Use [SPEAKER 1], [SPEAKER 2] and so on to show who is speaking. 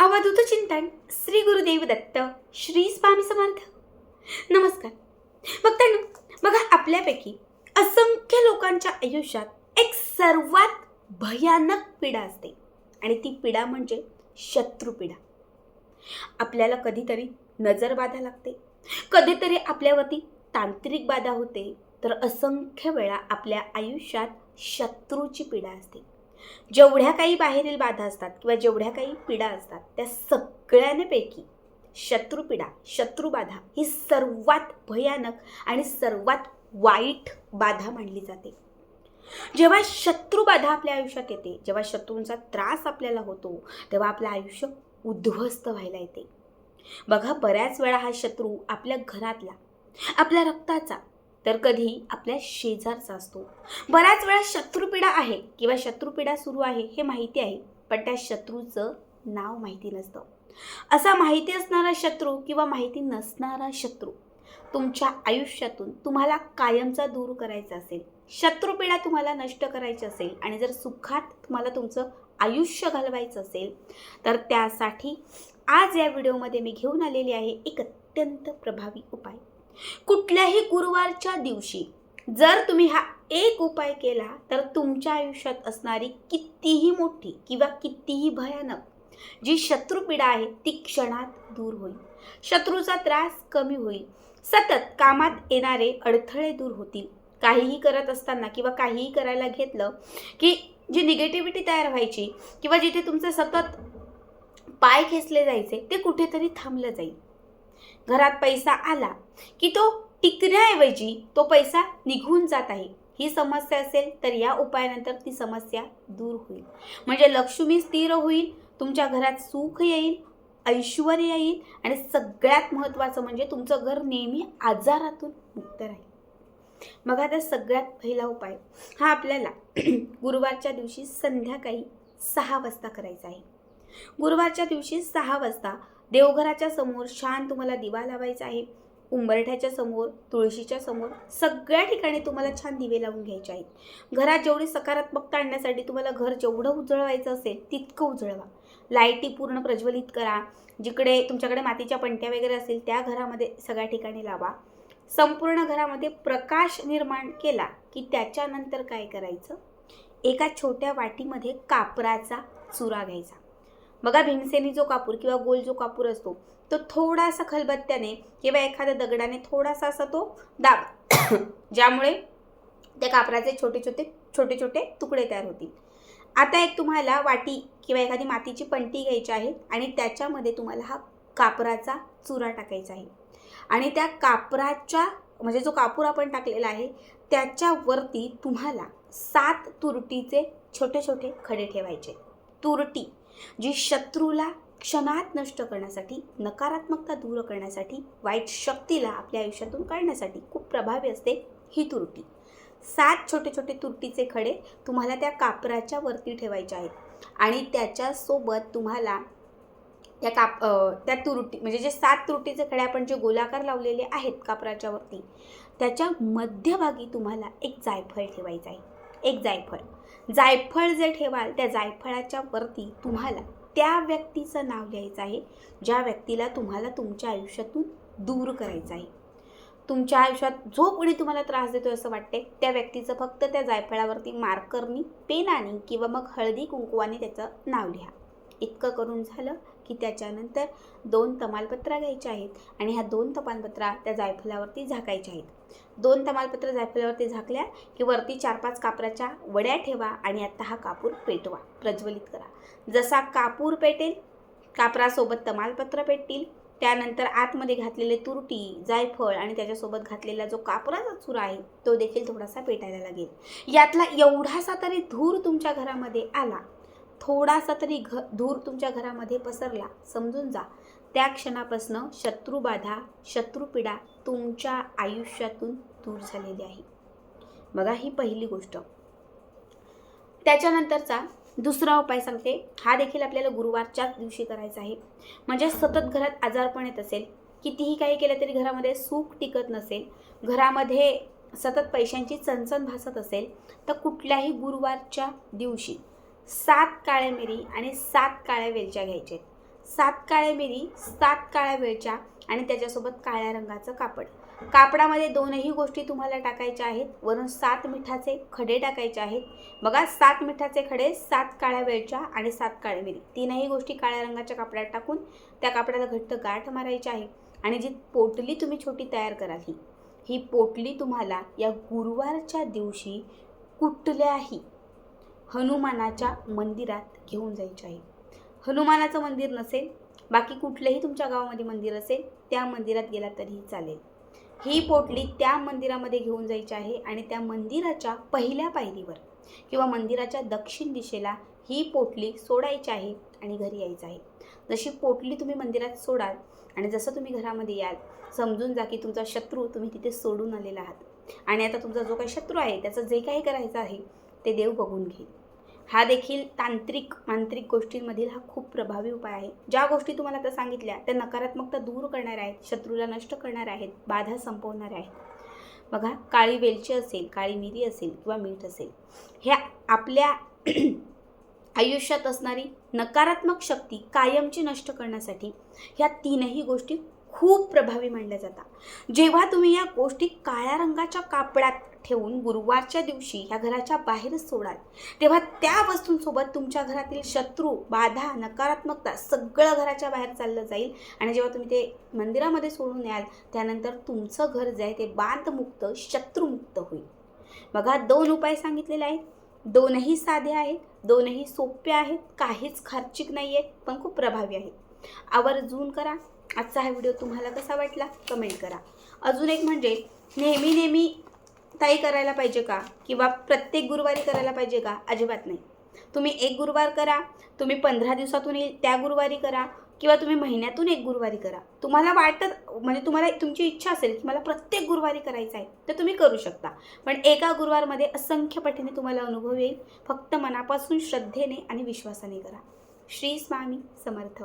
[SPEAKER 1] अवधूत चिंतन श्री गुरुदेव दत्त श्री स्वामी समर्थ. नमस्कार. बघताना बघा आपल्यापैकी असंख्य लोकांच्या आयुष्यात एक सर्वात भयानक पीडा असते. आणि ती पीडा म्हणजे शत्रू पीडा. आपल्याला कधीतरी नजर बाधा लागते. कधीतरी आपल्यावरती तांत्रिक बाधा होते. तर असंख्य वेळा आपल्या आयुष्यात शत्रूची पीडा असते. जेवढ्या काही बाहेरील बाधा असतात किंवा जेवढ्या काही पीडा असतात त्या सगळ्यांपैकी शत्रुपीडा शत्रुबाधा ही सर्वात भयानक आणि सर्वात वाईट बाधा मानली जाते. जेव्हा शत्रुबाधा आपल्या आयुष्यात येते जेव्हा शत्रूंचा त्रास आपल्याला होतो तेव्हा आपलं आयुष्य उद्ध्वस्त व्हायला येते. बघा बऱ्याच वेळा हा शत्रू आपल्या घरातला आपल्या रक्ताचा तर कधी आपल्या शेजारचा असतो. बऱ्याच वेळा शत्रुपीडा आहे किंवा शत्रुपीडा सुरू आहे हे माहिती आहे पण त्या शत्रूचं नाव माहिती नसतं. असा माहिती असणारा शत्रू किंवा माहिती नसणारा शत्रू तुमच्या आयुष्यातून तुम्हाला कायमचा दूर करायचा असेल शत्रुपीडा तुम्हाला नष्ट करायची असेल आणि जर सुखात तुम्हाला तुमचं आयुष्य घालवायचं असेल तर त्यासाठी आज या व्हिडिओमध्ये मी घेऊन आलेली आहे एक अत्यंत प्रभावी उपाय. कुठल्याही गुरुवारच्या दिवशी जर तुम्ही हा एक उपाय केला तर तुमच्या आयुष्यात असणारी कितीही मोठी किंवा कितीही भयानक जी शत्रुपीडा आहे ती क्षणात दूर होईल. शत्रूचा त्रास कमी होईल. सतत कामात येणारे अडथळे दूर होतील. काहीही करत असताना किंवा काहीही करायला घेतलं की जी निगेटिव्हिटी तयार व्हायची किंवा जिथे तुमचं सतत पाय खेचले जायचे ते कुठेतरी थांबलं जाईल. घरात पैसा आला की तो टिकण्याऐवजी तो पैसा निघून जात आहे. ही समस्या असेल तर या उपायानंतर ती समस्या दूर होईल. म्हणजे लक्ष्मी स्थिर होईल तुमच्या घरात सुख येईल ऐश्वर येईल आणि सगळ्यात महत्त्वाचं म्हणजे तुमचं घर नेहमी आजारातून मुक्त राहील. मग आता सगळ्यात पहिला उपाय. हा आपल्याला गुरुवारच्या दिवशी संध्याकाळी सहा वाजता करायचा आहे. गुरुवारच्या दिवशी सहा वाजता देवघराच्या समोर छान तुम्हाला दिवा लावायचा आहे. उंबरठ्याच्या समोर तुळशीच्या समोर सगळ्या ठिकाणी तुम्हाला छान दिवे लावून घ्यायचे आहेत. घरात जेवढी सकारात्मकता आणण्यासाठी तुम्हाला घर जेवढं उजळवायचं असेल तितकं उजळवा. लाईटी पूर्ण प्रज्वलित करा. जिकडे तुमच्याकडे मातीच्या पंट्या वगैरे असेल त्या घरामध्ये सगळ्या ठिकाणी लावा. संपूर्ण घरामध्ये प्रकाश निर्माण केला की त्याच्यानंतर काय करायचं? एका छोट्या वाटीमध्ये कापराचा चुरा घ्यायचा. बघा भीमसेनी जो कापूर किंवा गोल जो कापूर असतो तो थोडासा खलबत्त्याने किंवा एखाद्या दगडाने थोडासा असा तो दाब ज्यामुळे त्या कापराचे छोटे छोटे छोटे छोटे तुकडे तयार होतील. आता एक तुम्हाला वाटी किंवा एखादी मातीची पंटी घ्यायची आहे आणि त्याच्यामध्ये तुम्हाला हा कापराचा चुरा टाकायचा आहे. आणि त्या कापराच्या म्हणजे जो कापूर आपण टाकलेला आहे त्याच्यावरती तुम्हाला सात तुरटीचे छोटे छोटे खडे ठेवायचे. तुरटी जी शत्रूला क्षणात नष्ट करण्यासाठी नकारात्मकता दूर करण्यासाठी वाईट शक्तीला आपल्या आयुष्यातून काढण्यासाठी खूप प्रभावी असते ही तुरटी. सात छोटे छोटे तुरटीचे खडे तुम्हाला त्या कापराच्या वरती ठेवायचे आहेत. आणि त्याच्यासोबत तुम्हाला त्या काप त्या तुरटी म्हणजे जे सात तुरटीचे खडे आपण जे गोलाकार लावलेले आहेत कापराच्या वरती त्याच्या मध्यभागी तुम्हाला एक जायफळ ठेवायचं आहे. एक जायफळ. जायफळ जे ठेवाल त्या जायफळाच्या वरती तुम्हाला त्या व्यक्तीचं नाव लिहायचं आहे ज्या व्यक्तीला तुम्हाला तुमच्या आयुष्यातून दूर करायचं आहे. तुमच्या आयुष्यात जो कोणी तुम्हाला त्रास देतो असं वाटते त्या व्यक्तीचं फक्त त्या जायफळावरती मार्करनी पेनाने किंवा मग हळदी कुंकुवाने त्याचं नाव लिहा. इतकं करून झालं. की त्याच्यानंतर दोन तमालपत्रा घ्यायच्या आहेत आणि ह्या दोन तमालपत्रा त्या जायफळावरती झाकायच्या आहेत. दोन तमालपत्र जायफळावरती झाकल्या की वरती चार पाच कापराच्या वड्या ठेवा आणि आता हा कापूर पेटवा. प्रज्वलित करा. जसा कापूर पेटेल कापरासोबत तमालपत्र पेटतील. त्यानंतर आतमध्ये घातलेले तुरटी जायफळ आणि त्याच्यासोबत घातलेला जो कापराचा चुरा आहे तो देखील थोडासा पेटायला लागेल. यातला एवढासा तरी धूर तुमच्या घरामध्ये आला थोडासा तरी घ धूर तुमच्या घरामध्ये पसरला समजून जा. त्या क्षणापासनं शत्रुबाधा शत्रुपीडा तुमच्या आयुष्यातून दूर झालेली आहे. बघा ही पहिली गोष्ट. त्याच्यानंतरचा दुसरा उपाय सांगते. हा देखील आपल्याला गुरुवारच्याच दिवशी करायचा आहे. म्हणजे सतत घरात आजारपण येत असेल कितीही काही केलं तरी घरामध्ये सुख टिकत नसेल घरामध्ये सतत पैशांची चणचण भासत असेल तर कुठल्याही गुरुवारच्या दिवशी सात काळ्या मिरी आणि सात काळ्या वेलच्या घ्यायच्या सात काळ्या मिरी सात काळ्या वेळच्या आणि त्याच्यासोबत काळ्या रंगाचं कापड. कापडामध्ये दोनही गोष्टी तुम्हाला टाकायच्या आहेत. वरून सात मिठाचे खडे टाकायचे आहेत. बघा सात मिठाचे खडे सात काळ्या वेळच्या आणि सात काळ्या मिरी. तीनही गोष्टी काळ्या रंगाच्या कापडात टाकून त्या कापडाला घट्ट गाठ मारायची आहे आणि जी पोटली तुम्ही छोटी तयार कराल ही ही पोटली तुम्हाला या गुरुवारच्या दिवशी कुठल्याही हनुमानाच्या मंदिरात घेऊन जायचे आहे हनुमानाचं मंदिर नसेल बाकी कुठलंही तुमच्या गावामध्ये मंदिर असेल त्या मंदिरात गेला तरीही चालेल. ही पोटली त्या मंदिरामध्ये घेऊन जायची आहे आणि त्या मंदिराच्या पहिल्या पायरीवर किंवा मंदिराच्या दक्षिण दिशेला ही पोटली सोडायची आहे आणि घरी यायचं आहे. जशी पोटली तुम्ही मंदिरात सोडाल आणि जसं तुम्ही घरामध्ये याल समजून जा की तुमचा शत्रू तुम्ही तिथे सोडून आलेला आहात. आणि आता तुमचा जो काही शत्रू आहे त्याचं जे काही करायचं आहे ते देव बघून घेईल. हा देखील तांत्रिक मांत्रिक गोष्टींमधील हा खूप प्रभावी उपाय आहे. ज्या गोष्टी तुम्हाला आता सांगितल्या त्या नकारात्मकता दूर करणाऱ्या आहेत शत्रूला नष्ट करणाऱ्या आहेत बाधा संपवणार आहेत. बघा काळी वेलची असेल काळी मिरी असेल किंवा मीठ असेल ह्या आपल्या आयुष्यात असणारी नकारात्मक शक्ती कायमची नष्ट करण्यासाठी ह्या तीनही गोष्टी खूप प्रभावी मानल्या जातात. जेव्हा तुम्ही या गोष्टी काळ्या रंगाच्या कापडात ठेवून गुरुवारच्या दिवशी ह्या घराच्या बाहेर सोडाल तेव्हा त्या वस्तूंसोबत तुमच्या घरातील शत्रू बाधा नकारात्मकता सगळं घराच्या बाहेर चाललं जाईल. आणि जेव्हा तुम्ही ते मंदिरामध्ये सोडून याल त्यानंतर तुमचं घर जे आहे ते बांधमुक्त शत्रुमुक्त होईल. बघा दोन उपाय सांगितलेले आहेत. दोनही साधे आहेत दोनही सोपे आहेत काहीच खर्चिक नाही आहेत पण खूप प्रभावी आहेत. आवर्जून करा. आजचा हा व्हिडिओ तुम्हाला कसा वाटला? कमेंट करा. अजून एक म्हणजे नेहमी नेहमी ताई करायला पाहिजे का? किंवा प्रत्येक गुरुवारी करायला पाहिजे का? अजिबात नाही. तुम्ही एक गुरुवार करा तुम्ही पंधरा दिवसातून येईल त्या गुरुवारी करा किंवा तुम्ही महिन्यातून एक गुरुवारी करा. तुम्हाला वाटत म्हणजे तुम्हाला तुमची इच्छा असेल की मला प्रत्येक गुरुवारी करायचं आहे तर तुम्ही करू शकता. पण एका गुरुवारमध्ये असंख्य पटीने तुम्हाला अनुभव येईल. फक्त मनापासून श्रद्धेने आणि विश्वासाने करा. श्री स्वामी समर्थ.